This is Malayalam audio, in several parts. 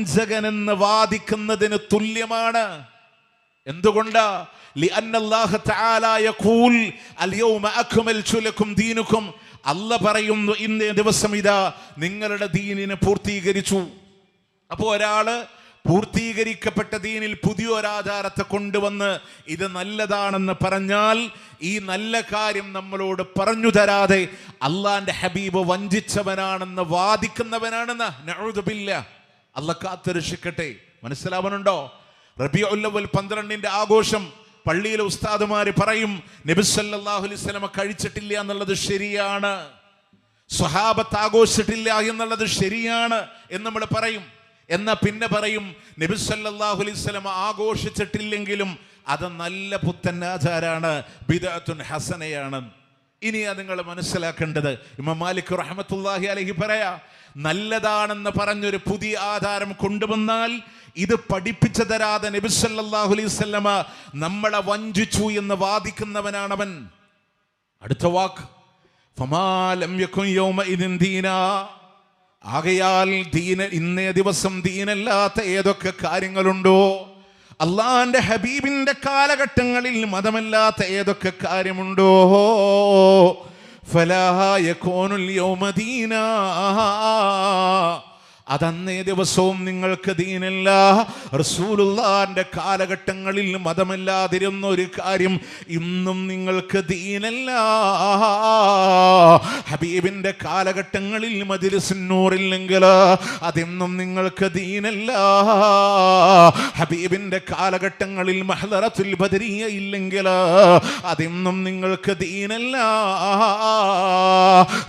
വഞ്ചകൻ എന്ന് വാദിക്കുന്നതിന് തുല്യമാണ്. എന്തുകൊണ്ട്? അല്ല പറയുന്നു ഇന്നേ ദിവസം ഇതാ നിങ്ങളുടെ ദീനിനെ പൂർത്തീകരിച്ചു. അപ്പോൾ ഒരാൾ പൂർത്തീകരിക്കപ്പെട്ട ദീനിൽ പുതിയൊരാചാരത്തെ കൊണ്ടുവന്ന് ഇത് നല്ലതാണെന്ന് പറഞ്ഞാൽ ഈ നല്ല കാര്യം നമ്മളോട് പറഞ്ഞു തരാതെ അള്ളാന്റെ ഹബീബ് വഞ്ചിച്ചവനാണെന്ന് വാദിക്കുന്നവനാണെന്ന് നഴുതുപില്ല അല്ല കാത്തുരക്ഷിക്കട്ടെ റബി റബിയുല്ലവൽ പന്ത്രണ്ടിന്റെ ആഘോഷം പള്ളിയിലെ ഉസ്താദുമാര് പറയും നബിസല്ലാഹു കഴിച്ചിട്ടില്ല എന്നുള്ളത് ശരിയാണ്. സ്വഹാബത്ത് ആഘോഷിച്ചിട്ടില്ല എന്നുള്ളത് ശരിയാണ്. എന്ന് നമ്മൾ പറയും. എന്നാ പിന്നെ പറയും നബിസല്ലാഹു ആഘോഷിച്ചിട്ടില്ലെങ്കിലും അത് നല്ല പുത്തൻ ആചാരാണ് ബിദഅത്തുൻ ഹസനയാണ്. ഇനിയാ നിങ്ങൾ മനസ്സിലാക്കേണ്ടത്. ഇമാം മാലിക് റഹമത്തുല്ലാഹി അലഹി പറയാ നല്ലതാണെന്ന് പറഞ്ഞൊരു പുതിയ ആധാരം കൊണ്ടുവന്നാൽ ഇത് പഠിപ്പിച്ചു തരാതെ നബിസല്ലാഹു അലൈഹി സ്വല്ലമ നമ്മളെ വഞ്ചിച്ചു എന്ന് വാദിക്കുന്നവനാണവൻ. അടുത്ത വാക്ക് ആകയാൽ ദീന ഇന്നേ ദിവസം ദീനല്ലാത്ത ഏതൊക്കെ കാര്യങ്ങളുണ്ടോ? അള്ളാന്റെ ഹബീബിന്റെ കാലഘട്ടങ്ങളിൽ മതമല്ലാത്ത ഏതൊക്കെ കാര്യമുണ്ടോ? ഫലാഹായ കോനുൽ യൗമദീന. അതന്നേ ദിവസവും നിങ്ങൾക്ക് ദീനല്ല. റസൂലുള്ളാന്റെ കാലഘട്ടങ്ങളിൽ മതമല്ലാതിരുന്ന ഒരു കാര്യം ഇന്നും നിങ്ങൾക്ക് ദീനല്ല. ഹബീബിന്റെ കാലഘട്ടങ്ങളിൽ മജിലിസിന്നൂറില്ലെങ്കിൽ അതിന്നും നിങ്ങൾക്ക് ദീനല്ല. ഹബീബിന്റെ കാലഘട്ടങ്ങളിൽ മഹദറത്തുൽ ബദരിയ ഇല്ലെങ്കിൽ അതിന്നും നിങ്ങൾക്ക് ദീനല്ല.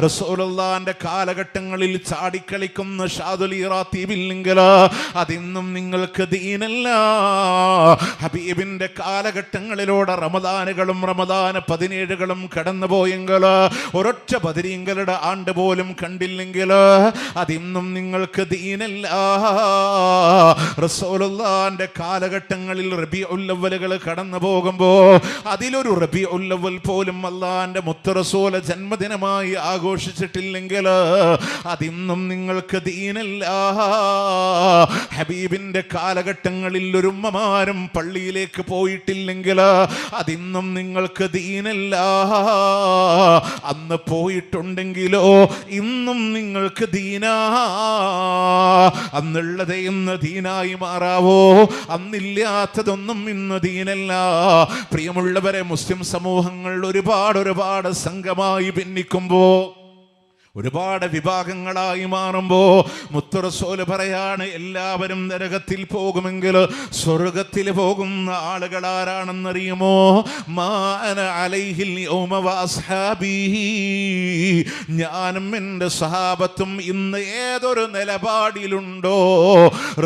റസൂലുള്ളാന്റെ കാലഘട്ടങ്ങളിൽ ചാടിക്കളിക്കുന്ന ഷാദുൽ അതിന്നും നിങ്ങൾക്ക് ദീനല്ല. ഹബീബിന്റെ കാലഘട്ടങ്ങളിലൂടെ റമദാനുകളും റമദാന പതിനേഴുകളും കടന്നു പോയെങ്കിൽ ഒരൊറ്റ പതിരീങ്ങളുടെ ആണ്ട് പോലും കണ്ടില്ലെങ്കിൽ അതിന്നും നിങ്ങൾക്ക് ദീനല്ല. റസോലുല്ലാന്റെ കാലഘട്ടങ്ങളിൽ റബി ഉല്ലവലുകൾ കടന്നു പോകുമ്പോ അതിലൊരു റബി ഉല്ലവൽ പോലും അല്ലാന്റെ മുത്തറസോല ജന്മദിനമായി ആഘോഷിച്ചിട്ടില്ലെങ്കിൽ അതിന്നും നിങ്ങൾക്ക് ദീനല്ല. ഹബീബിന്റെ കാലഘട്ടങ്ങളിൽ ഒരു ഉമ്മമാരും പള്ളിയിലേക്ക് പോയിട്ടില്ലെങ്കിൽ അതിന്നും നിങ്ങൾക്ക് ദീനല്ല. അന്ന് പോയിട്ടുണ്ടെങ്കിലോ ഇന്നും നിങ്ങൾക്ക് ദീന. അന്നുള്ളത് ഇന്ന് ദീനായി മാറാവോ? അന്നില്ലാത്തതൊന്നും ഇന്ന് ദീനല്ല. പ്രിയമുള്ളവരെ മുസ്ലിം സമൂഹങ്ങൾ ഒരുപാട് ഒരുപാട് സംഘമായി ഭിന്നിക്കുമ്പോ ഒരുപാട് വിഭാഗങ്ങളായി മാറുമ്പോ മുത്തുറസോൽ പറയാണ് എല്ലാവരും നരകത്തിൽ പോകുമെങ്കിൽ സ്വർഗത്തിൽ പോകുന്ന ആളുകൾ ആരാണെന്നറിയുമോ? അലൈഹിൽ. ഞാനും എന്റെ സഹാബത്തും ഇന്ന് ഏതൊരു നിലപാടിലുണ്ടോ?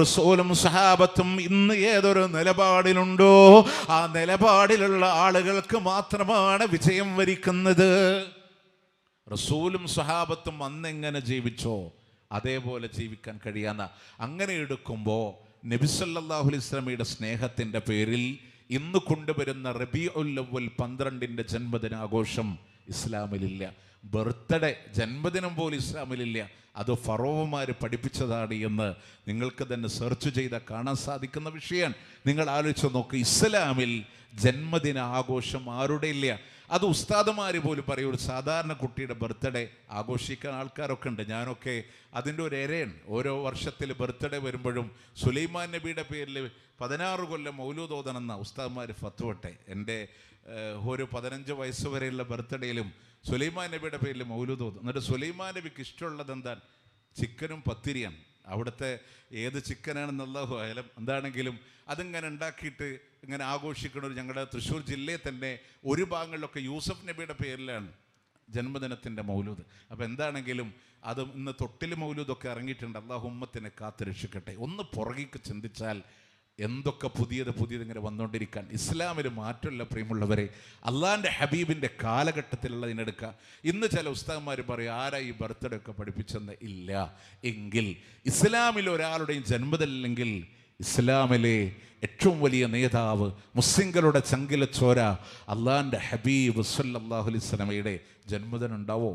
റസൂലും സഹാബത്തും ഇന്ന് ഏതൊരു നിലപാടിലുണ്ടോ? ആ നിലപാടിലുള്ള ആളുകൾക്ക് മാത്രമാണ് വിജയം വരിക്കുന്നത്. റസൂലും സ്വഹാബത്തും അന്നെങ്ങനെ ജീവിച്ചോ? അതേപോലെ ജീവിക്കാൻ കഴിയാന്ന. അങ്ങനെ എടുക്കുമ്പോൾ നബിസല്ലാഹു അലൈസ്ലമിയുടെ സ്നേഹത്തിന്റെ പേരിൽ ഇന്ന് കൊണ്ടുവരുന്ന റബി ഉല്ലവൽ പന്ത്രണ്ടിന്റെ ജന്മദിനാഘോഷം ഇസ്ലാമിലില്ല. ബർത്ത്ഡേ ജന്മദിനം പോലും ഇസ്ലാമിലില്ല. അത് ഫറോവമാർ പഠിപ്പിച്ചതാണ് എന്ന് നിങ്ങൾക്ക് തന്നെ സെർച്ച് ചെയ്ത് കാണാൻ സാധിക്കുന്ന വിഷയമാണ് നിങ്ങൾ ആലോചിച്ച് നോക്ക് ഇസ്ലാമിൽ ജന്മദിന ആഘോഷം ആരുടെ ഇല്ല? അത് ഉസ്താദുമാർ പോലും പറയും ഒരു സാധാരണ കുട്ടിയുടെ ബർത്ത്ഡേ ആഘോഷിക്കാൻ ആൾക്കാരൊക്കെ ഉണ്ട്. ഞാനൊക്കെ അതിന്റെ ഒരു ഇരയാണ്. ഓരോ വർഷത്തിൽ ബർത്ത്ഡേ വരുമ്പോഴും സുലൈമാൻ നബിയുടെ പേരിൽ പതിനാറ് കൊല്ലം മൗലൂദോദനെന്ന ഉസ്താദ്മാർ ഫത്തുവട്ടെ എന്റെ ഒരു പതിനഞ്ച് വയസ്സ് വരെയുള്ള ബർത്ത്ഡേയിലും സുലൈമാൻ നബിയുടെ പേരിൽ മൗലൂദോദ് എന്നിട്ട് സുലൈമാൻ നബിക്ക് ഇഷ്ടമുള്ളത് എന്താണ്? ചിക്കനും പത്തിരിയാണ്. അവിടുത്തെ ഏത് ചിക്കനാണെന്നുള്ള ആയാലും എന്താണെങ്കിലും അതിങ്ങനെ ഉണ്ടാക്കിയിട്ട് ഇങ്ങനെ ആഘോഷിക്കുന്ന ഒരു ഞങ്ങളുടെ തൃശ്ശൂർ ജില്ലയിൽ തന്നെ ഒരു ഭാഗങ്ങളിലൊക്കെ യൂസഫ് നബിയുടെ പേരിലാണ് ജന്മദിനത്തിന്റെ മൗലൂദ്. അപ്പോൾ എന്താണെങ്കിലും അത് ഇന്ന് തൊട്ടിൽ മൗലൂദൊക്കെ ഇറങ്ങിയിട്ടുണ്ട്. അള്ളാഹു ഉമ്മത്തിനെ കാത്തു രക്ഷിക്കട്ടെ. ഒന്ന് പുറകിക്ക് ചിന്തിച്ചാൽ എന്തൊക്കെ പുതിയത് പുതിയത് ഇങ്ങനെ വന്നുകൊണ്ടിരിക്കാൻ ഇസ്ലാമിൽ മാറ്റമില്ല പ്രിയമുള്ളവരെ അള്ളാന്റെ ഹബീബിന്റെ കാലഘട്ടത്തിലുള്ളതിനെടുക്കുക ഇന്ന് ചില ഉസ്താദന്മാർ പറയും ആരാ ഈ ബർത്ത്ഡേ ഒക്കെ പഠിപ്പിച്ചെന്ന്? ഇല്ല. എങ്കിൽ ഇസ്ലാമിൽ ഒരാളുടെയും ജന്മതല്ലെങ്കിൽ ഇസ്ലാമിലെ ഏറ്റവും വലിയ നേതാവ് മുസ്ലിങ്ങളുടെ ചങ്കിലച്ചോര അള്ളാന്റെ ഹബീബ് സല്ലല്ലാഹു അലൈഹി ജന്മദിനം ഉണ്ടാവോ?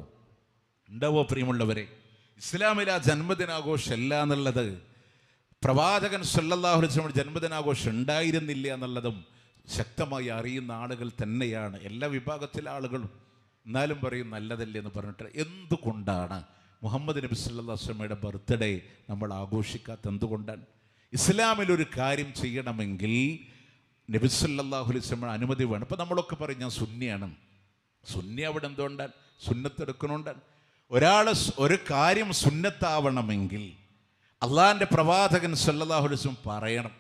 ഉണ്ടാവോ പ്രിയമുള്ളവരെ? ഇസ്ലാമിൽ ആ ജന്മദിനാഘോഷം അല്ല എന്നുള്ളത് പ്രവാചകൻ സല്ലല്ലാഹുലിസ്ലമിയുടെ ജന്മദിനാഘോഷം ഉണ്ടായിരുന്നില്ല എന്നുള്ളതും ശക്തമായി അറിയുന്ന ആളുകൾ തന്നെയാണ്. എല്ലാ വിഭാഗത്തിലെ ആളുകളും എന്നാലും പറയും നല്ലതല്ലേ എന്ന് പറഞ്ഞിട്ട് എന്തുകൊണ്ടാണ് മുഹമ്മദ് നബി വസല്ലമയുടെ ബർത്ത്ഡേ നമ്മൾ ആഘോഷിക്കാത്ത എന്തുകൊണ്ടാണ്? ഇസ്ലാമിൽ ഒരു കാര്യം ചെയ്യണമെങ്കിൽ നബി സല്ലല്ലാഹു അലൈഹി വസല്ലമയുടെ അനുമതി വേണം. ഇപ്പം നമ്മളൊക്കെ പറയും ഞാൻ സുന്നിയാണ്. സുന്നി അവിടെ എന്തുകൊണ്ടാണ്? സുന്നത്തെടുക്കണോണ്ടാണ് ഒരാൾ ഒരു കാര്യം സുന്നത്താവണമെങ്കിൽ അള്ളാഹിന്റെ പ്രവാചകൻ വസല്ലം പറയണം.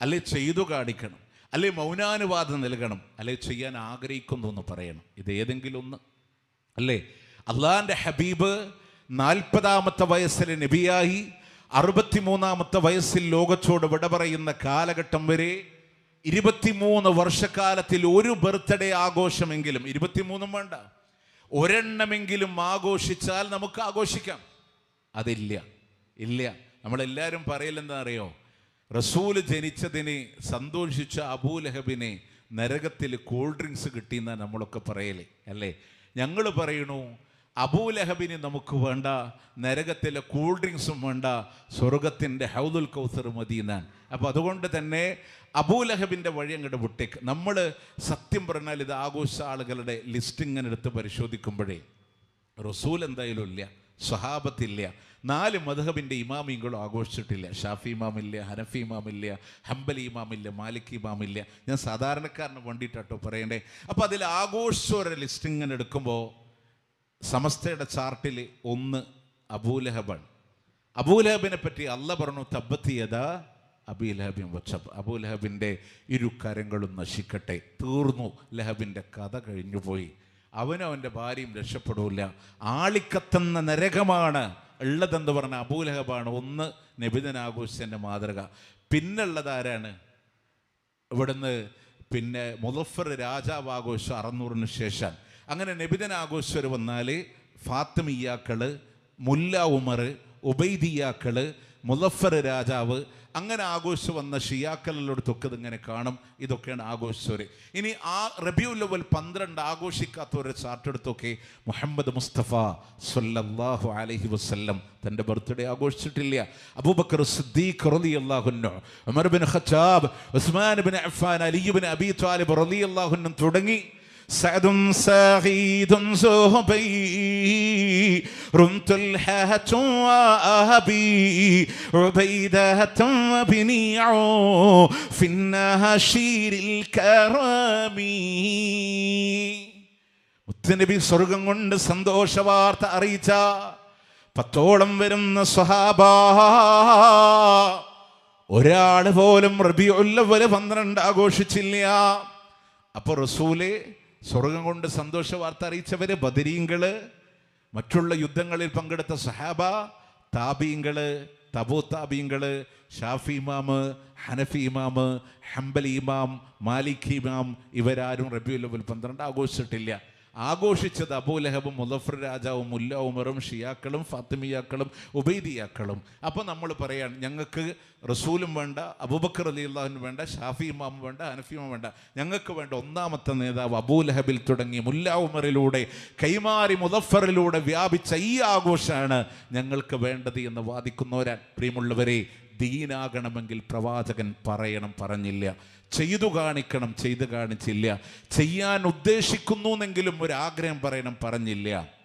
അല്ലെ ചെയ്തു കാണിക്കണം. അല്ലെ മൗനാനുവാദം നൽകണം. അല്ലെ ചെയ്യാൻ ആഗ്രഹിക്കുന്നു എന്ന് പറയണം. ഇത് ഏതെങ്കിലും ഒന്ന്. അല്ലേ? അള്ളാഹിന്റെ ഹബീബ് നാൽപ്പതാമത്തെ വയസ്സിൽ നബിയായി അറുപത്തിമൂന്നാമത്തെ വയസ്സിൽ ലോകത്തോട് വിട പറയുന്ന കാലഘട്ടം വരെ ഇരുപത്തിമൂന്ന് വർഷക്കാലത്തിൽ ഒരു ബർത്ത്ഡേ ആഘോഷമെങ്കിലും ഇരുപത്തിമൂന്നും വേണ്ട ഒരെണ്ണമെങ്കിലും ആഘോഷിച്ചാൽ നമുക്ക് ആഘോഷിക്കാം. അതില്ല. ഇല്ല. നമ്മളെല്ലാവരും പറയലെന്താ അറിയോ റസൂൽ ജനിച്ചതിന് സന്തോഷിച്ച അബൂലഹബിനെ നരകത്തിൽ കൂൾ ഡ്രിങ്ക്സ് കിട്ടിയെന്നാണ് നമ്മളൊക്കെ പറയലേ അല്ലേ? ഞങ്ങൾ പറയണു അബൂലഹബിന് നമുക്ക് വേണ്ട നരകത്തിലെ കൂൾ ഡ്രിങ്ക്സും വേണ്ട സ്വർഗത്തിന്റെ ഹൗദുൽ കൗസർ മതി എന്നാണ്. അപ്പോൾ അതുകൊണ്ട് തന്നെ അബൂലഹബിന്റെ വഴി അങ്ങോട്ട് വിട്ടേക്ക്. നമ്മൾ സത്യം പറഞ്ഞാൽ ഇത് ആഘോഷ ആളുകളുടെ ലിസ്റ്റ് ഇങ്ങനെ എടുത്ത് പരിശോധിക്കുമ്പോഴേ റസൂൽ എന്തായാലും ഇല്ല സ്വഹാബത്തില്ല നാല് മധഹബിന്റെ ഇമാമിങ്ങളും ആഘോഷിച്ചിട്ടില്ല. ഷാഫി ഇമാമില്ല ഹനഫി ഇമാമില്ല ഹംബലി ഇമാമില്ല മാലിക് ഇമാമില്ല. ഞാൻ സാധാരണക്കാരന് വേണ്ടിയിട്ടോ പറയണ്ടേ അപ്പോൾ അതിൽ ആഘോഷിച്ചവരുടെ ലിസ്റ്റ് ഇങ്ങനെ എടുക്കുമ്പോൾ സമസ്തയുടെ ചാർട്ടിൽ ഒന്ന് അബൂലഹബാണ് അബൂലഹബിനെ പറ്റി അല്ല പറഞ്ഞു തബ്ബത്തിയത അബീലഹബിൻ വച്ചബ്. അബൂലഹബിന്റെ ഇരു കരങ്ങളും നശിക്കട്ടെ. തീർന്നു. ലഹബിന്റെ കഥ കഴിഞ്ഞുപോയി. അവനും അവന്റെ ഭാര്യയും രക്ഷപ്പെടൂല. ആളിക്കത്തുന്ന നരകമാണ്. ഉള്ളതെന്ന് പറഞ്ഞ അബൂലഹബാണ് ഒന്ന് നബിതനാഘോഷിച്ചതിന്റെ മാതൃക. പിന്നുള്ളത് ആരാണ്? ഇവിടുന്ന് പിന്നെ മുലഫർ രാജാവ് ആഘോഷം അറുന്നൂറിന് ശേഷം. അങ്ങനെ നബിതൻ ആഘോഷിച്ചവർ വന്നാൽ ഫാത്തിമിയാക്കൾ മുല്ല ഉമർ ഉബൈദിയാക്കൾ മുലഫർ രാജാവ് അങ്ങനെ ആഘോഷിച്ച് വന്ന ഷിയാക്കളിലോടത്തൊക്കെ ഇതിങ്ങനെ കാണും. ഇതൊക്കെയാണ് ആഘോഷിച്ചവർ ഇനി ആ റബിയുല്ലവൽ പന്ത്രണ്ട് ആഘോഷിക്കാത്തവരെ ചാർട്ടെടുത്തൊക്കെ മുഹമ്മദ് മുസ്തഫ സല്ലല്ലാഹു അലഹി വസ്ല്ലം തന്റെ ബർത്ത്ഡേ ആഘോഷിച്ചിട്ടില്ല. Abu Bakr Siddiq റളിയല്ലാഹുന്നു Umar bin Khattab Uthman bin Affan Ali Abi Talib റലി റളിയല്ലാഹുന്നു തുടങ്ങി. سعد سعيد زهبير طلحة وأبي عبيدة وبنيع في النهشير الكرامي മുത്തനബി സ്വർഗം കൊണ്ട് സന്തോഷ വാർത്ത അറിയിച്ച പത്തോളം വരുന്ന സ്വഹാബ ഒരാൾ പോലും റബിയുള്ളവര് പന്ത്രണ്ട് ആഘോഷിച്ചില്ല അപ്പൊ റസൂലെ സ്വർഗം കൊണ്ട് സന്തോഷ വാർത്ത അറിയിച്ചവര് ബദരീങ്കൾ മറ്റുള്ള യുദ്ധങ്ങളിൽ പങ്കെടുത്ത സഹാബ താബീങ്ങൾ തബോ താബീങ്ങൾ ഷാഫി ഇമാമ് ഹനഫി ഇമാമ് ഹംബലി ഇമാം മാലിക് ഇമാം ഇവരാരും റബിയുൽ പന്ത്രണ്ട് ആഘോഷിച്ചിട്ടില്ല. ആഘോഷിച്ചത് അബൂലഹബും മുലഫർ രാജാവും മുല്ല ഉമറും ഷിയാക്കളും ഫാത്തിമിയാക്കളും ഉബൈദിയാക്കളും. അപ്പോൾ നമ്മൾ പറയാണ് ഞങ്ങൾക്ക് റസൂലും വേണ്ട അബൂബക്കർ അലി അള്ളാഹുനും വേണ്ട ഷാഫി ഇമാം വേണ്ട ഹനഫി ഇമാം വേണ്ട. ഞങ്ങൾക്ക് വേണ്ട ഒന്നാമത്തെ നേതാവ് അബൂലഹബിൽ തുടങ്ങി മുല്ല ഉമറിലൂടെ കൈമാറി മുലഫറിലൂടെ വ്യാപിച്ച ഈ ആഘോഷമാണ് ഞങ്ങൾക്ക് വേണ്ടത് എന്ന് വാദിക്കുന്നവരാൻ പ്രിയമുള്ളവരെ ദീനാകണമെങ്കിൽ പ്രവാചകൻ പറയണം പറഞ്ഞില്ല. ചെയ്തു കാണിക്കണം ചെയ്തു കാണിച്ചില്ല. ചെയ്യാൻ ഉദ്ദേശിക്കുന്നു എന്നെങ്കിലും ഒരാഗ്രഹം പറയണം പറഞ്ഞില്ല.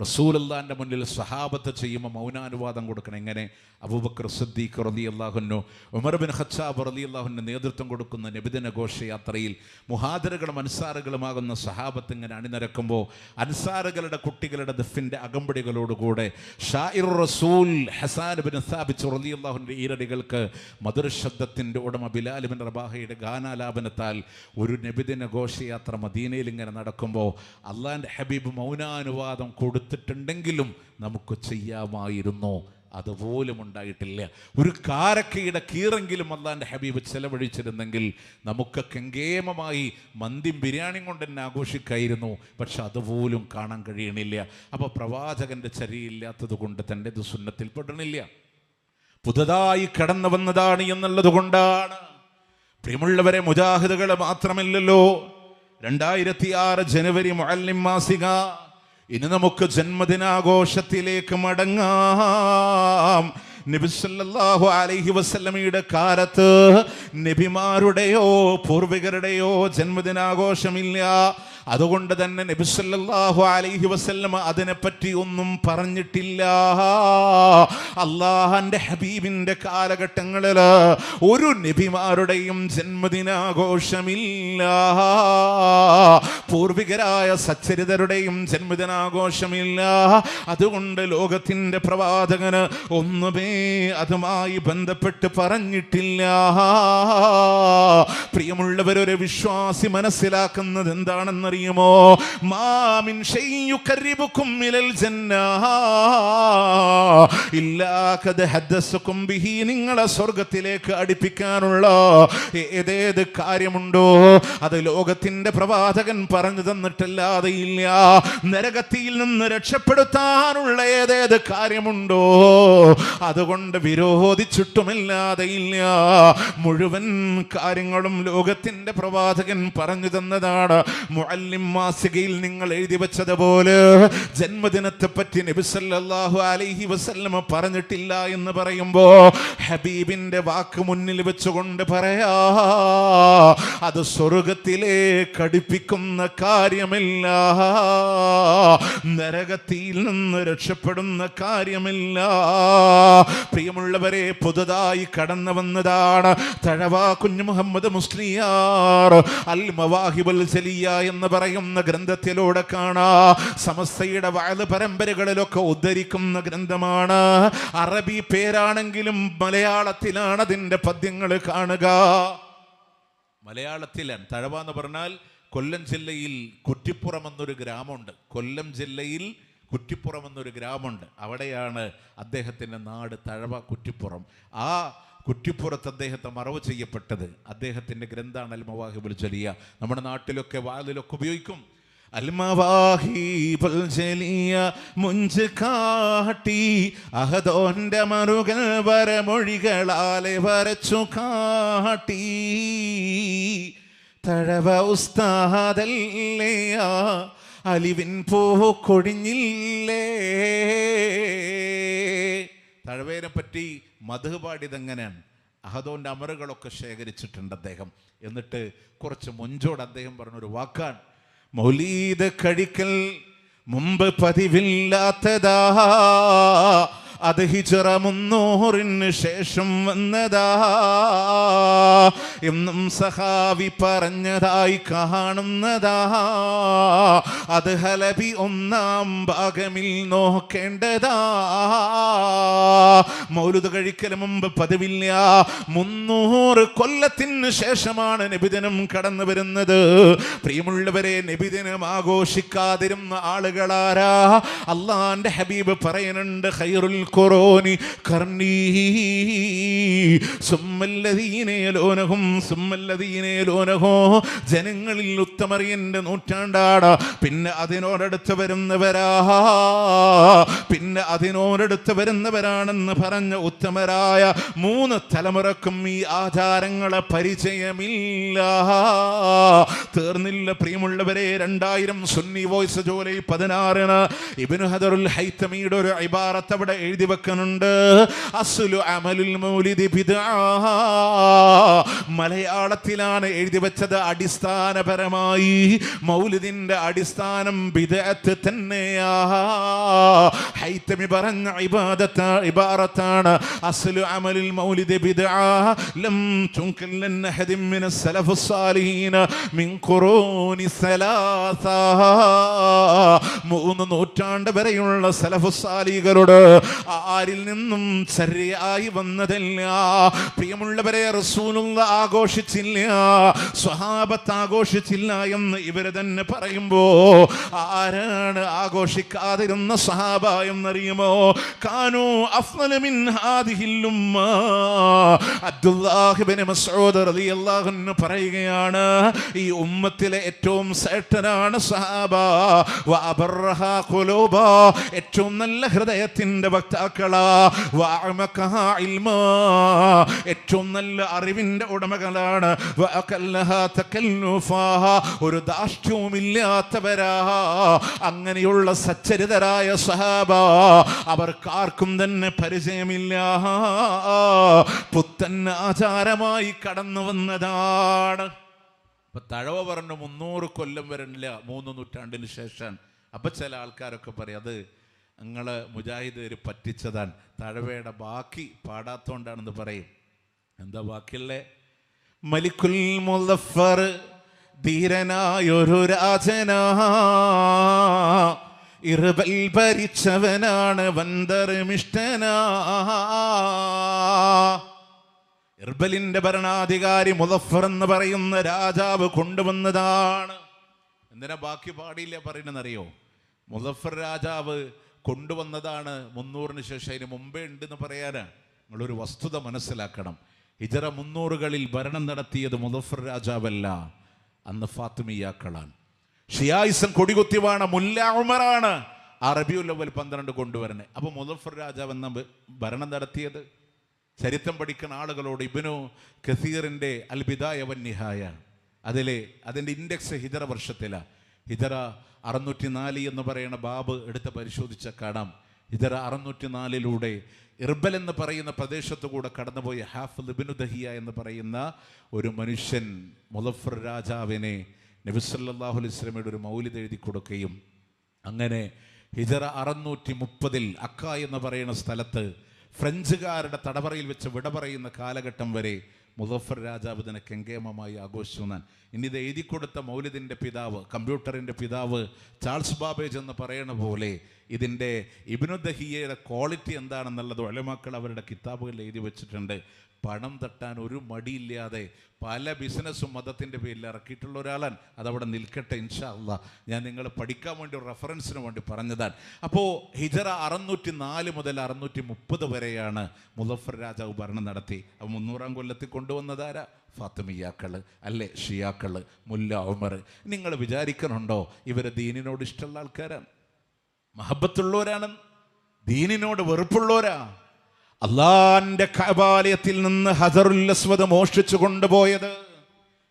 റസൂലല്ലാന്റെ മുന്നിൽ സഹാബത്ത് ചെയ്യുമ്പോൾ മൗനാനുവാദം കൊടുക്കണം. എങ്ങനെ? അബൂബക്കർ സിദ്ദീഖ് റലി അള്ളാഹുനു ഉമർ ബിൻ ഖച്ചാബ് റലി അള്ളാഹുനു നേതൃത്വം കൊടുക്കുന്ന നബിദിന ഘോഷയാത്രയിൽ മുഹാദരകളും അൻസാറുകളുമാകുന്ന സഹാബത്ത് ഇങ്ങനെ അണിനിരക്കുമ്പോൾ അൻസാറുകളുടെ കുട്ടികളുടെ ദഫിന്റെ അകമ്പടികളോടുകൂടെ ഷായിർ റസൂൽ ഹസാൻ ബിൻ സാബിച്ച് റലി അള്ളാഹുന്റെ ഈരടികൾക്ക് മധുരശബ്ദത്തിന്റെ ഉടമ ബിലാൽ ബിൻ റബാഹയുടെ ഗാനാലാപനത്താൽ ഒരു നബിദിന ഘോഷയാത്ര മദീനയിൽ ഇങ്ങനെ നടക്കുമ്പോൾ അള്ളാന്റെ ഹബീബ് മൗനാനുവാദം കൊടുത്തിട്ടുണ്ടെങ്കിലും നമുക്ക് ചെയ്യാമായിരുന്നു? അതുപോലും ഉണ്ടായിട്ടില്ല. ഒരു കാരക്കയുടെ കീറെങ്കിലും അള്ളാന്റെ ഹബീബ് ചെലവഴിച്ചിരുന്നെങ്കിൽ നമുക്ക് കെങ്കേമമായി മന്തിയും ബിരിയാണിയും കൊണ്ട് തന്നെ ആഘോഷിക്കായിരുന്നു. പക്ഷെ അതുപോലും കാണാൻ കഴിയണില്ല. അപ്പോൾ പ്രവാചകന്റെ ചരിയില്ലാത്തത് കൊണ്ട് തന്റെ ഇത് സുന്നത്തിൽ പെടണില്ല. പുതുതായി കടന്നു വന്നതാണ് എന്നുള്ളത് കൊണ്ടാണ്. പ്രിയമുള്ളവരെ മുജാഹിദുകൾ മാത്രമല്ലല്ലോ. രണ്ടായിരത്തി ആറ് ജനുവരി മുഅല്ലിം മാസിക ഇനി നമുക്ക് ജന്മദിനാഘോഷത്തിലേക്ക് മടങ്ങാം. നബിസല്ലാഹു അലൈഹി വസല്ലമയുടെ കാലത്ത് നബിമാരുടെയോ പൂർവികരുടെയോ ജന്മദിനാഘോഷമില്ല. അതുകൊണ്ട് തന്നെ നബിസല്ലാഹു അലൈഹി വസല്ലമ അതിനെപ്പറ്റി ഒന്നും പറഞ്ഞിട്ടില്ല. അള്ളാഹന്റെ ഹബീബിന്റെ കാലഘട്ടങ്ങളിൽ ഒരു നബിമാരുടെയും ജന്മദിനാഘോഷമില്ല. പൂർവികരായ സച്ചരിതരുടെയും ജന്മദിനാഘോഷമില്ല. അതുകൊണ്ട് ലോകത്തിന്റെ പ്രവാചകന് ഒന്നുമേ അതുമായി ബന്ധപ്പെട്ട് പറഞ്ഞിട്ടില്ല. പ്രിയമുള്ളവരൊരു വിശ്വാസി മനസ്സിലാക്കുന്നത് എന്താണെന്നറിയുമോ മാമിൻ നിങ്ങളെ സ്വർഗത്തിലേക്ക് അടുപ്പിക്കാനുള്ള ഏതേത് കാര്യമുണ്ടോ? അത് ലോകത്തിന്റെ പ്രവാചകൻ പറഞ്ഞു തന്നിട്ടല്ലാതെ ഇല്ല. നരകത്തിയിൽ നിന്ന് രക്ഷപ്പെടുത്താനുള്ള ഏതേത് കാര്യമുണ്ടോ? അതുകൊണ്ട് വിരോധിച്ചിട്ടുമില്ലാതെ ഇല്ല. മുഴുവൻ കാര്യങ്ങളും ലോകത്തിന്റെ പ്രവാചകൻ പറഞ്ഞു തന്നതാണ്. മാസികയിൽ നിങ്ങൾ എഴുതി വെച്ചതുപോലെ ജന്മദിനത്തെ പറ്റി നബിസല്ലാഹു അലൈഹി വസല്ലമ പറഞ്ഞിട്ടില്ല എന്ന് പറയുമ്പോ ഹബീബിന്റെ വാക്ക് മുന്നിൽ വെച്ചുകൊണ്ട് പറയാ അത് സ്വർഗത്തിലേക്ക് അടുപ്പിക്കുന്ന കാര്യമില്ല നരകത്തിയിൽ നിന്ന് രക്ഷപ്പെടുന്ന കാര്യമില്ല. പ്രിയമുള്ളവരെ പുതുതായി കടന്നു വന്നതാണ് തഴവാ കുഞ്ഞു മുഹമ്മദ് മുസ്ലിയാർ അൽ മവാഹിബൽ ചെലിയ എന്ന് പറയുന്ന ഗ്രന്ഥത്തിലൂടെ കാണാ. സമസ്തയുടെ വാഴ പരമ്പരകളിലൊക്കെ ഉദ്ധരിക്കുന്ന ഗ്രന്ഥമാണ്. അറബി പേരാണെങ്കിലും മലയാളത്തിലാണ് അതിന്റെ പദ്യങ്ങൾ കാണുക. മലയാളത്തിലാണ്. തഴവ എന്ന് പറഞ്ഞാൽ കൊല്ലം ജില്ലയിൽ കുറ്റിപ്പുറം എന്നൊരു ഗ്രാമമുണ്ട്. കൊല്ലം ജില്ലയിൽ കുറ്റിപ്പുറം എന്നൊരു ഗ്രാമമുണ്ട്. അവിടെയാണ് അദ്ദേഹത്തിന്റെ നാട് തഴവ കുറ്റിപ്പുറം. ആ കുറ്റിപ്പുറത്ത് അദ്ദേഹത്തെ മറവ് ചെയ്യപ്പെട്ടത്. അദ്ദേഹത്തിന്റെ ഗ്രന്ഥാണ് അൽമവാഹിബുൽ ജലിയ. നമ്മുടെ നാട്ടിലൊക്കെ വാതിലൊക്കെ ഉപയോഗിക്കും. അൽമവാഹിബുൽ ജലിയ മുഞ്ച് അഹദോന്റെ മറുകൾ വരമൊഴികളാലെ വരച്ചു കാട്ടി. തഴവ ഉസ്താദല്ലേ അലിവിൻ പോ കൊടിഞ്ഞില്ലേ? തഴവേനെ പറ്റി മധു പാടിയതെങ്ങനെയാണ് അഹദോന്റെ അമറുകളൊക്കെ ശേഖരിച്ചിട്ടുണ്ട് അദ്ദേഹം. എന്നിട്ട് കുറച്ച് മുഞ്ചോട് അദ്ദേഹം പറഞ്ഞൊരു വാക്കാണ്. മൗലീദ് കഴിക്കൽ മുമ്പ് പതിവില്ലാത്തതാ. അത് ഹിജറ മുന്നൂറിന് ശേഷം വന്നതാ. എന്നും സഹാവി പറഞ്ഞതായി കാണുന്നതാ. അത് ഹലബി ഒന്നാം ഭാഗമിൽ നോക്കേണ്ടതാ. മൗലുത് കഴിക്കൽ മുമ്പ് പതിവില്ല. മുന്നൂറ് കൊല്ലത്തിന് ശേഷമാണ് നബിദിനം കടന്നു വരുന്നത്. പ്രിയമുള്ളവരെ നബിദിനം ആഘോഷിക്കാതിരുന്ന ആളുകളാരാ? അള്ളാന്റെ ഹബീബ് പറയുന്നുണ്ട് ഖൈറുൽ ഖുറൂനി കർണീ സുമ്മല്ലദീനേലോനഹോ ജനങ്ങളിൽ ഉത്തമറിയന്റെ നൂറ്റാണ്ടാണ് പിന്നെ അതിനോടടുത്ത് വരുന്നവരാ പിന്നെ അതിനോടടുത്ത് വരുന്നവരാണെന്ന് പറഞ്ഞ ഉത്തമരായ മൂന്ന് തലമുറക്കും ഈ ആചാരങ്ങളെ പരിചയമില്ല. തീർന്നില്ല പ്രിയമുള്ളവരെ രണ്ടായിരം സുന്നി വോയിസ് ജൂലൈ പതിനാറിന് ഇബിനു ഹദറുൽ ഹൈത്തമിയുടെ ഒരു ഇബാറത്ത് അവിടെ എഴുതി വെക്കുന്നുണ്ട്. അസുലു അമലുൽ മൗലിദി ബിദ്ആ മലയാളത്തിലാണ് എഴുതി വെച്ചത് അടിസ്ഥാനപരമായി. മൗലിദിന്റെ അടിസ്ഥാനം വിദഗ്ധ തന്നെയാ. ഹൈത്തമി പറഞ്ഞ ഇബാദത്ത ഇബാറത്താണ്. അസ്ലു അമലിൽ മൗലിദ് ബിദ്ആ ലം തുൻകൽ ലൻ അഹദിൻ മിന സാലിഹീന മിൻ ഖുറൂനി സലാസ. മൂന്ന് നൂറ്റാണ്ട് വരെയുള്ള സലഫ് സാലികളുടെ ആരിൽ നിന്നും ശരിയായി വന്നതല്ല. പ്രിയമുള്ളവരെ റസൂലുള്ള ആഘോഷിച്ചില്ല. സ്വഹാബത്ത് ആഘോഷിച്ചില്ല എന്ന് ഇവർ തന്നെ പറയുമ്പോ ആരാണ് ആഘോഷിക്കാതിരുന്ന സഹാബ എന്നറിയുമോ? കാനു അഫ്ളല മിൻ ഹാദിഹിൽ ഉമ്മ അബ്ദുല്ലാഹ് മസ്ഊദ് റളിയല്ലാഹു അൻഹു പറയുകയാണ് ഈ ഉമ്മത്തിലെ ഏറ്റവും ശ്രേഷ്ഠനാണ് സഹാബ ഏറ്റവും നല്ല ഹൃദയത്തിന്റെ വക്താക്കളാ. ഏറ്റവും ഏറ്റവും നല്ല അറിവിന്റെ ഉടമകളാണ്. ഒരു ദാഷ്ട്യവുമില്ലാത്തവരാ. അങ്ങനെയുള്ള സച്ചരിതരായ സഹാബ. അവർക്കാർക്കും തന്നെ പരിചയമില്ല. പുത്തൻ ആചാരമായി കടന്നു വന്നതാണ്. ഇപ്പൊ തഴവ പറഞ്ഞു മുന്നൂറ് കൊല്ലം വരണില്ല മൂന്ന് നൂറ്റാണ്ടിന് ശേഷം. അപ്പൊ ചില ആൾക്കാരൊക്കെ പറയും അത് നിങ്ങൾ മുജാഹിദ് പറ്റിച്ചതാണ്. തഴവയുടെ ബാക്കി പാടാത്തോണ്ടാണെന്ന് പറയും. എന്താ ബാക്കിയുള്ളേ മലിക്കുൽ മുല്ലഫർ ധീരനായൊരു രാജനാ. ഇറുബൽ ഭരിച്ചവനാണ് വന്തർമിഷ്ടനാ ഇർബലിന്റെ ഭരണാധികാരി മുദഫർ എന്ന് പറയുന്ന രാജാവ് കൊണ്ടുവന്നതാണ്. എന്തിനാ ബാക്കി പാടിയില്ല പറയണെന്നറിയോ മുദഫർ രാജാവ് കൊണ്ടുവന്നതാണ് മുന്നൂറിന് ശേഷം. അതിന് മുമ്പേ ഉണ്ടെന്ന് പറയാനാണ് നിങ്ങളൊരു വസ്തുത മനസ്സിലാക്കണം. ഹിജറ മുന്നൂറുകളിൽ ഭരണം നടത്തിയത് മുദഫർ രാജാവല്ല. അന്ന് ഫാത്തിമിയാക്കളാണ്. ഷിയായിസം കൊടികുത്തിവാണ് മുല്ല ഉമറാണ് അറബിയുൽ അവൽ പന്ത്രണ്ട് കൊണ്ടുവരണേ അപ്പോൾ മുദഫർ രാജാവ് എന്ന ഭരണം നടത്തിയത്? ചരിത്രം പഠിക്കുന്ന ആളുകളോട് ഇബിനു കസീറിന്റെ അൽബിദായ വന്യഹായ അതിലെ അതിന്റെ ഇൻഡെക്സ് ഹിജറ വർഷത്തിലാണ് ഹിജറ അറുന്നൂറ്റി നാല് എന്ന് പറയുന്ന ബാബ് എടുത്ത് പരിശോധിച്ച കാണാം. ഹിജറ അറുന്നൂറ്റി നാലിലൂടെ ഇർബൽ എന്ന് പറയുന്ന പ്രദേശത്തു കൂടെ കടന്നുപോയ ഹാഫ് ലിബിനു ദഹിയ എന്ന് പറയുന്ന ഒരു മനുഷ്യൻ മുലഫർ രാജാവിനെ നബിസല്ലാഹു അലൈഹി സ്വലമയുടെ ഒരു മൗലിദ് എഴുതി കൊടുക്കുകയും അങ്ങനെ ഹിജറ അറുന്നൂറ്റി മുപ്പതിൽ അക്ക എന്ന് പറയുന്ന സ്ഥലത്ത് ഫ്രഞ്ചുകാരുടെ തടവറയിൽ വെച്ച് വിട പറയുന്ന കാലഘട്ടം വരെ മുസഫർ രാജാവ് ഇതിനെ കെങ്കേമമായി ആഘോഷിച്ചു ഇനി ഇത് എഴുതി കൊടുത്ത മൗലിദിന്റെ പിതാവ് കമ്പ്യൂട്ടറിന്റെ പിതാവ് ചാൾസ് ബാബേജ് എന്ന് പറയുന്ന പോലെ ഇതിന്റെ ഇബിനുദ്ദഹിയയുടെ ക്വാളിറ്റി എന്താണെന്നുള്ളത് ഒലമാക്കൾ അവരുടെ കിതാബുകളിൽ എഴുതി വെച്ചിട്ടുണ്ട്. പണം തട്ടാൻ ഒരു മടിയില്ലാതെ പല ബിസിനസ്സും മതത്തിന്റെ പേരിൽ ഇറക്കിയിട്ടുള്ള ഒരാളാണ്. അതവിടെ നിൽക്കട്ടെ ഇൻഷാല്ല ഞാൻ നിങ്ങൾ പഠിക്കാൻ വേണ്ടി ഒരു റെഫറൻസിന് വേണ്ടി പറഞ്ഞതാണ്. അപ്പോൾ ഹിജറ അറുന്നൂറ്റി നാല് മുതൽ അറുന്നൂറ്റി മുപ്പത് വരെയാണ് മുലഫർ രാജാവ് ഭരണം നടത്തി. അപ്പോൾ മുന്നൂറാം കൊല്ലത്തിൽ കൊണ്ടുവന്നതാരാ ഫാത്തിമിയാക്കൾ അല്ലേ? ഷിയാക്കൾ മുല്ല ഉമർ. നിങ്ങൾ വിചാരിക്കണുണ്ടോ ഇവർ ദീനിനോട് ഇഷ്ടമുള്ള ആൾക്കാരാണ്? മഹബത്തുള്ളവരാണ്? ദീനിനോട് വെറുപ്പുള്ളവരാ? അള്ളാന്റെ കബാലയത്തിൽ നിന്ന് ഹജറുൽ അസ്വദ് മോഷ്ടിച്ചു കൊണ്ടുപോയത്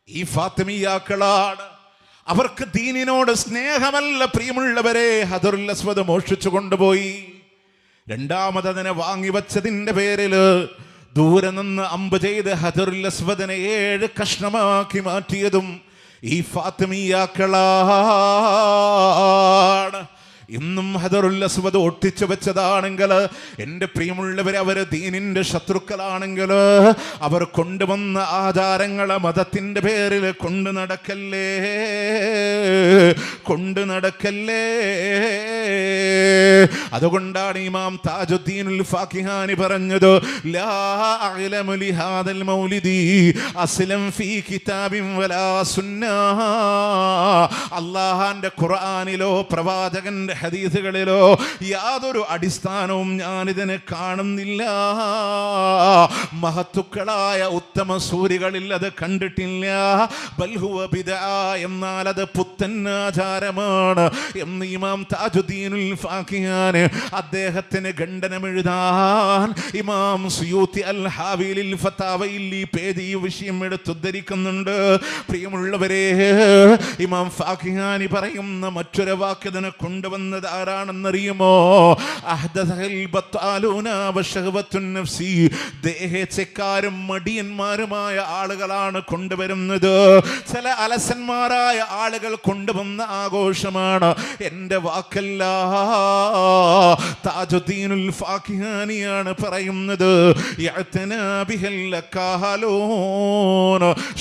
ഈ ഫാത്തിമിയാക്കളാണ്. അവർക്ക് ദീനിനോട് സ്നേഹമല്ല പ്രിയമുള്ളവരെ ഹജറുൽ അസ്വദ് മോഷ്ടിച്ചു കൊണ്ടുപോയി. രണ്ടാമത് അതിനെ വാങ്ങിവച്ചതിന്റെ പേരിൽ ദൂരെ നിന്ന് അമ്പ് ചെയ്ത് ഹജറുൽ അസ്വദിനെ ഏഴ് കഷ്ണമാക്കി മാറ്റിയതും ഈ ഫാത്തിമിയാക്കളാണ്. ഇന്നും ഹദറുൽ അസ്വദ് ഒട്ടിച്ചു വെച്ചതാണെങ്കിൽ എന്റെ പ്രിയമുള്ളവർ അവർ ദീനിന്റെ ശത്രുക്കളാണെങ്കിൽ അവർ കൊണ്ടുവന്ന ആചാരങ്ങളെ മതത്തിന്റെ പേരിൽ കൊണ്ടു നടക്കല്ലേ? കൊണ്ടു നടക്കല്ലേ? അതുകൊണ്ടാണ് ഇമാം താജുദ്ദീനുൽ ഫാക്കിഹാനി പറഞ്ഞത് ലാ അഅലമു ലിഹാദൽ മൗലിദി അസ്ലം ഫീ കിതാബിൻ വലാ ഖുർആനിലോ പ്രവാചകന്റെ ഹദീസുകളിലോ യാതൊരു അടിസ്ഥാനവും ഞാനിതിനെ കാണുന്നില്ല. മഹത്തുക്കളായ ഉത്തമ സൂര്യകളിൽ അത് കണ്ടിട്ടില്ല. ബൽഹുവ എന്നാൽ അത് പുത്തൻ ആചാരമാണ് എന്ന് ഇമാം താജുദ്ദീനുൽ ഫാക്കിഹാന് അദ്ദേഹത്തിന് ഖണ്ഡനം എഴുതാൻ ഇമാം സുയൂത്തി അൽ ഹാവിലിൽ ഫത്താവയിൽ ഈ പേജ് ഈ വിഷയം എടുത്തുദ്ധരിക്കുന്നുണ്ട് പ്രിയമുള്ളവരെ ഇമാം ഫാഖിഹാനി പറയുന്ന മറ്റൊരു വാക്യതിനെ കൊണ്ടുവന്നത് ആരാണെന്നറിയുമോ? ദേഹച്ചക്കാരും മടിയന്മാരുമായ ആളുകളാണ് കൊണ്ടുവരുന്നത്. ചില അലസന്മാരായ ആളുകൾ കൊണ്ടുവന്ന ആഘോഷമാണ് എന്റെ വാക്കല്ല. താജുദ്ദീനുൽ ഫാഖിഹാനിയാണ് പറയുന്നത്.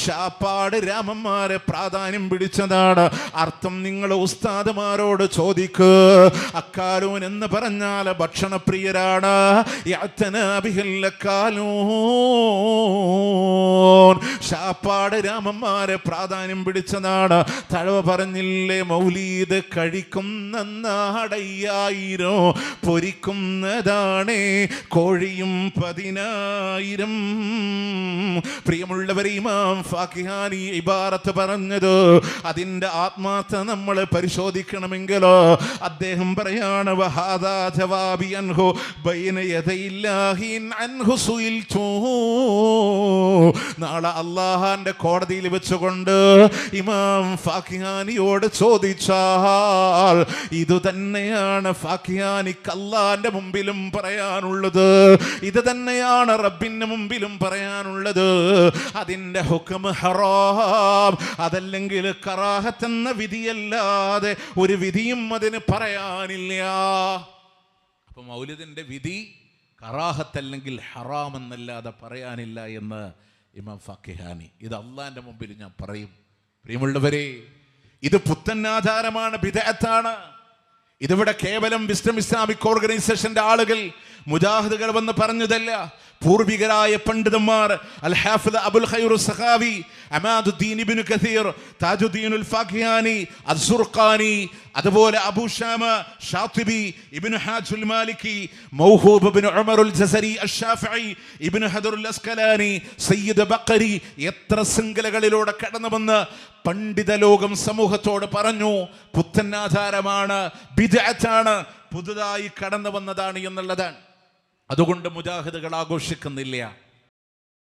ഷാപ്പാട്. രാമന്മാരെ പ്രാധാന്യം പിടിച്ചതാണ്. അർത്ഥം നിങ്ങൾ ഉസ്താദുമാരോട് ചോദിക്ക്. അക്കാലൂൻ എന്ന് പറഞ്ഞാൽ ഭക്ഷണപ്രിയരാണ്. ശാപ്പാട് രാമന്മാരെ പ്രാധാന്യം പിടിച്ചതാണ്. തഴവ പറഞ്ഞില്ലേ മൗലീദ് കഴിക്കുന്ന നാടയ്യായിരോ പൊരിക്കുന്നതാണേ കോഴിയും പതിനായിരം. പ്രിയമുള്ളവരെ ഇമാം ഫാക്കിഹാനി ഇബാറത്ത് പറഞ്ഞത് അതിന്റെ ആത്മാർത്ഥ നമ്മൾ പരിശോധിക്കണമെങ്കിലോ? അദ്ദേഹം പറയാണ് നാളെ അള്ളാഹാന്റെ കോടതിയിൽ വെച്ചുകൊണ്ട് ഇമാം ഫാഖിയാനിയോട് ചോദിച്ചാൽ ഇത് തന്നെയാണ് ഫാഖിയാനിക്ക് അള്ളാന്റെ മുമ്പിലും പറയാനുള്ളത്. ഇത് തന്നെയാണ് റബ്ബിന്റെ മുമ്പിലും പറയാനുള്ളത്. അതിന്റെ ഹുക്കം ഹറാം. അതല്ലെങ്കിൽ കറാഹത്തെന്ന വിധിയല്ലാതെ ഒരു വിധിയും അതിന് പറയാനില്ല. അപ്പൊ മൗലിദിന്റെ വിധി കറാഹത്തല്ലെങ്കിൽ ഹറാം എന്നല്ലാതെ പറയാനില്ല എന്ന് ഇമാം ഫക്കിഹാനി ഇത് അള്ളാന്റെ മുമ്പിൽ ഞാൻ പറയും. പ്രിയമുള്ളവരെ ഇത് പുത്തൻ ആധാരമാണ് ബിദഅത്താണ്. ഇതിവിടെ കേവലം വിസ്റ്റം ഇസ്ലാമിക് ഓർഗനൈസേഷന്റെ ആളുകൾ മുജാഹിദുകൾ വന്ന് പറഞ്ഞതല്ല. പൂർവികരായ പണ്ഡിതന്മാർ അൽ ഹാഫിദ് അബുൽ ഖൈറു സഖാവി അമാദുദ്ദീൻ ഇബ്നു കസീർ താജുദ്ദീൻ ഉൽ ഫാഖിയാനി അസ്സുർഖാനി അതുപോലെ അബൂ ഷാമ ഷാത്തിബി ഇബ്നു ഹാജുൽ മാലിക്കി മൗഹൂബ് ഇബ്നു ഉമറുൽ ജസരി അഷാഫി ഇബ്നു ഹദറുൽ അസ്കലാനി സയ്യിദ് ബക്കരി എത്ര ശൃംഖലകളിലൂടെ കടന്നു വന്ന് പണ്ഡിത ലോകം സമൂഹത്തോട് പറഞ്ഞു പുത്തൻ ആധാരമാണ് ബിദഅത്താണ് പുതുതായി കടന്നു വന്നതാണ് എന്നുള്ളതാണ്. അതുകൊണ്ട് മുജാഹിദുകൾ ആഘോഷിക്കുന്നില്ല.